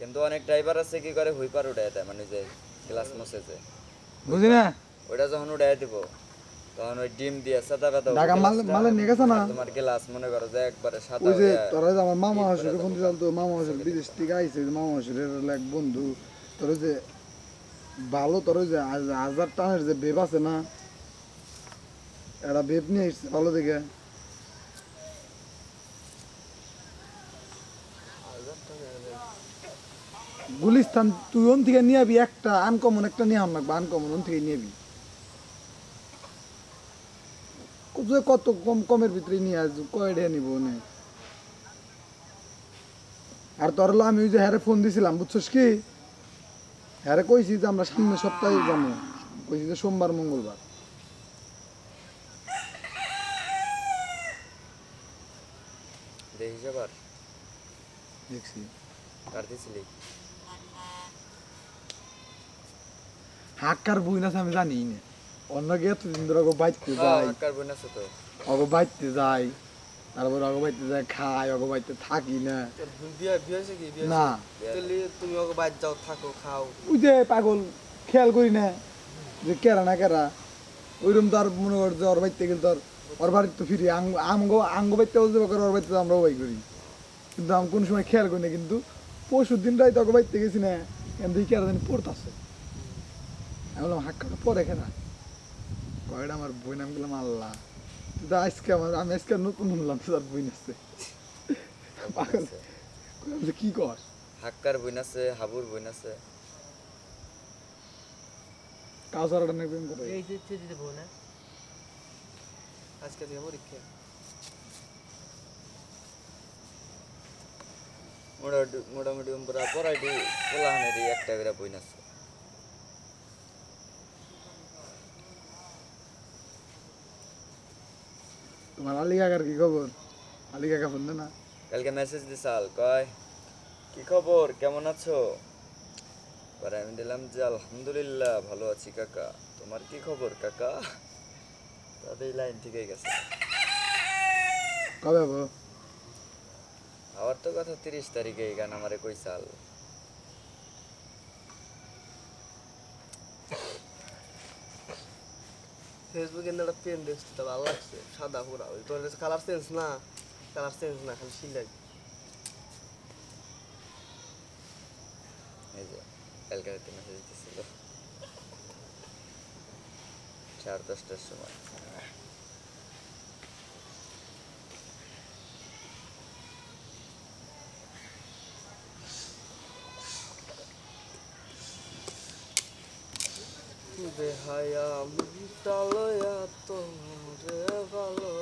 কিন্তু অনেক ড্রাইভার আছে কি করে হুইপার উঠায় দেয় মানে যে গ্লাস মুছে যে। বুঝি না? ওটা যখন উঠায় দিব তখন ওই ডিম দিয়ে সাদা কাদা ঢাকা মাল- মালে নিয়ে গেছে না? তোমার গ্লাস মনে করো যে একবারে সাদা ওই যে তোরা যে আমার মামা হাসুরে ফোন দিলাম তো মামা হাসুর বিদেশ থেকে আইছে মামা হাসুরের এক বন্ধু তোর যে ভালো তোর যে হাজার টানের যে বেব আছে না একটা বেব নিয়ে এসছে ভালো দেখে। গুলিস্তান তুই ওন থেকে নিয়ে আবি একটা আনকমন একটা নিয়ে লাগবে আনকমন ওন থেকে নিয়ে আবি কত- কত কম কমের ভিতরে নিয়ে আস কয়টা নিব নে আর তোর আমি ওই যে হ্যারে ফোন দিছিলাম বুঝছস কি? হ্যারে কইছি যে আমরা সামনের সপ্তাহে যাব। কইছি যে সোমবার মঙ্গলবার। দেখিস আবার? দেখছি। কার দিছিলি? হাক্কার বই না আমি জানি না। অন্য গিয়ে এতদিন ধরে অগো বাইতে যাই তো। অগো বাইতে যাই তারপর অগো বাইতে যাই খাই অগো বাইতে থাকি না। কি? না। তুমি ওকে বাইর যাও থাকো খাও। ওই যে পাগল খেয়াল করি না। যে কেরা না কেরা। ওইরকম তো আর মনে কর যে ওর বাড়িতে গেলে তো আর ওর বাড়িতে তো ফিরি। আঙ্গ আঙ্গ যাব করে ওর বাড়িতে তো আমরাও বাই করি। কিন্তু আমি কোনো সময় খেয়াল করি না কিন্তু পরশু দিন রাইতে ওকে বাড়িতে গেছি না। দেখি কেরা জানি পড়তাছে। আমি বললাম হাক্কাটা পরে খেলা। কয়টা আমার বই নাম গেলাম আল্লাহ। তুই তো আজকে আমার আমি আজকে নতুন শুনলাম তোর বই নাচছে পাগল। কি কর? হাক্কার বোন আছে হাবুর বোন আছে কাউসারাটা নাকি প্রেম করে। এই যে দিতে বউ না? আজকে থেকে পরীক্ষা। মোটামুটি মোটামুটি পুরা পড়াইটি পোলাহানেরই একটা করে বইন আছে তোমার আলী কাকার কি খবর? আলী কাকা ফোন না কালকে মেসেজ দিছাল কয় কি খবর? কেমন আছো? পরে আমি দিলাম যে আলহামদুলিল্লাহ ভালো আছি কাকা। তোমার কি খবর কাকা? তাদের লাইন ঠিকই গেছে। কবে আমার তো কথা তিরিশ তারিখে এই গান আমারে কইসাল ফেসবুকে একটা পেন দেখছি তো ভালো লাগছে, সাদা পুরা, ওই তোর কালার চেঞ্জ না কালার চেঞ্জ না, খালি সিলাই এই যে কালকে রাতে মেসেজ দিছিল সাড়ে দশটার সময়। বেহায়া মুখটা লয়া তোরে ভালো।